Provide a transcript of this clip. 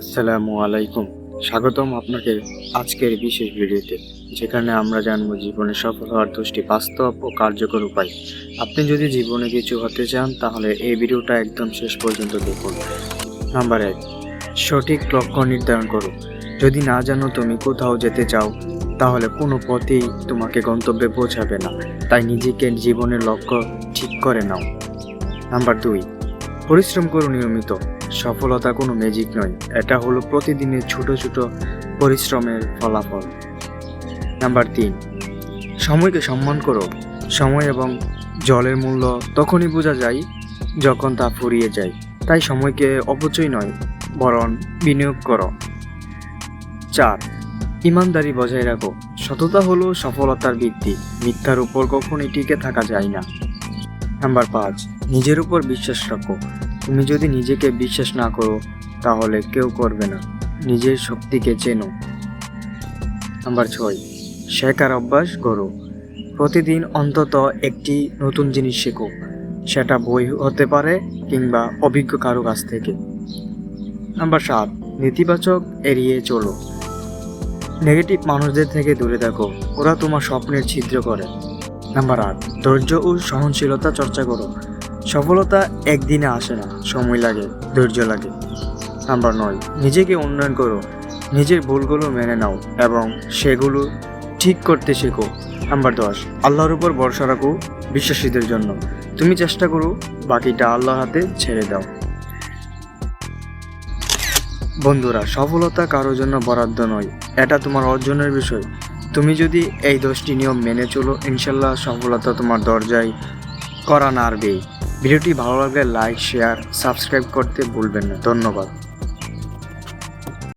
আসসালামু আলাইকুম। স্বাগতম আপনাকে আজকের বিশেষ ভিডিওতে, যেখানে আমরা জানব জীবনে সফল হওয়ার দশটি বাস্তব ও কার্যকর উপায়। আপনি যদি জীবনে কিছু হতে চান, তাহলে এই ভিডিওটা একদম শেষ পর্যন্ত দেখুন। নাম্বার এক, সঠিক লক্ষ্য নির্ধারণ করো। যদি না জানো তুমি কোথাও যেতে চাও, তাহলে কোনো পথেই তোমাকে গন্তব্যে পৌঁছাবে না। তাই নিজেকে জীবনের লক্ষ্য ঠিক করে নাও। নাম্বার দুই, পরিশ্রম করো নিয়মিত। সফলতা কোনো ম্যাজিক নয়। এটা হলো প্রতিদিনের ছোট ছোট পরিশ্রমের ফলাফল। নাম্বার তিন, সময়কে সম্মান করো। সময় এবং জলের মূল্য তখনই বোঝা যায় যখন তা ফুরিয়ে যায়। তাই সময়কে অপচয় নয়, বরং বিনিয়োগ করো। চার, ইমানদারি বজায় রাখো। সততা হলো সফলতার ভিত্তি। মিথ্যার উপর কখনোই টিকে থাকা যায় না। নাম্বার পাঁচ, নিজের উপর বিশ্বাস রাখো। তুমি যদি নিজেকে বিশ্বাস না করো, তাহলে কেউ করবে না। নিজের শক্তিকে চেনো। নাম্বার ছয়, শেখার অভ্যাস করো প্রতিদিন অন্তত একটি নতুন জিনিস শেখো। সেটা বই হতে পারে কিংবা অভিজ্ঞ কারও কাছ থেকে। নাম্বার সাত, নেতিবাচক এড়িয়ে চলো। নেগেটিভ মানুষদের থেকে দূরে থাকো। ওরা তোমার স্বপ্নের ছিদ্র করে। নাম্বার আট, ধৈর্য ও সহনশীলতা চর্চা করো। সফলতা একদিনে আসে না, সময় লাগে, ধৈর্য লাগে। নাম্বার নয়, নিজেকে উন্নয়ন করো, নিজের ভুলগুলো মেনে নাও এবং সেগুলো ঠিক করতে শেখো। নাম্বার দশ, আল্লাহর উপর ভরসা রাখো বিশ্বাসীদের জন্য। তুমি চেষ্টা করো বাকিটা আল্লাহর হাতে ছেড়ে দাও। বন্ধুরা, সফলতা কারোর জন্য বরাদ্দ নয়, এটা তোমার অর্জনের বিষয়। তুমি যদি এই দশটি নিয়ম মেনে চলো, ইনশাল্লাহ সফলতা তোমার দরজায় করা নাড়বেই। ভিডিওটি ভালো লাগলে লাইক শেয়ার সাবস্ক্রাইব করতে ভুলবেন না। ধন্যবাদ।